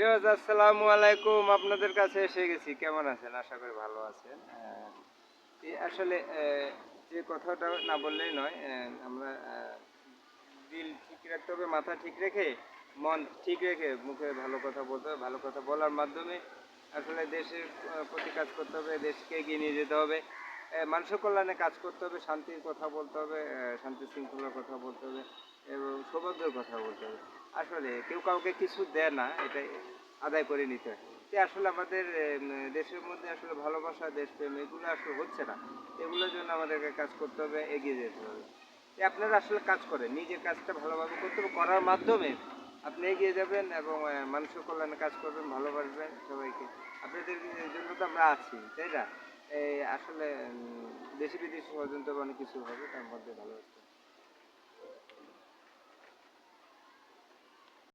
Viewers আসসালামু আলাইকুম। আপনাদের কাছে এসে গেছি। কেমন আছেন? আশা করি ভালো আছেন। আসলে যে কথাটা না বললেই নয় আমরা দিল ঠিক রাখতে হবে, মাথা ঠিক রেখে, মন ঠিক রেখে মুখে ভালো কথা বলতে হবে, ভালো কথা বলার মাধ্যমে আসলে দেশের প্রতি কাজ করতে হবে, দেশকে এগিয়ে নিয়ে যেতে হবে। মানুষের কল্যাণে কাজ করতে হবে, শান্তির কথা বলতে হবে শান্তি শৃঙ্খলার কথা বলতে হবে, এবং সৌভাগ্যের কথা বলতে হবে। আসলে কেউ কাউকে কিছু দেয় না এটা আদায় করে নিতে হয়। তো আসলে আমাদের দেশের মধ্যে আসলে ভালোবাসা, দেশপ্রেম, এগুলো আসলে হচ্ছে না। এগুলোর জন্য আমাদেরকে কাজ করতে হবে, এগিয়ে যেতে হবে। আপনারা আসলে কাজ করেন, নিজের কাজটা ভালোভাবে করতে হবে, করার মাধ্যমে আপনি এগিয়ে যাবেন এবং মানুষের কল্যাণে কাজ করবেন, ভালোবাসবেন সবাইকে। আপনাদের জন্য তো আমরা আছি, তাই না? এই আসলে দেশি বিদেশি ষড়যন্ত্র অনেক কিছু হবে, তার মধ্যে ভালো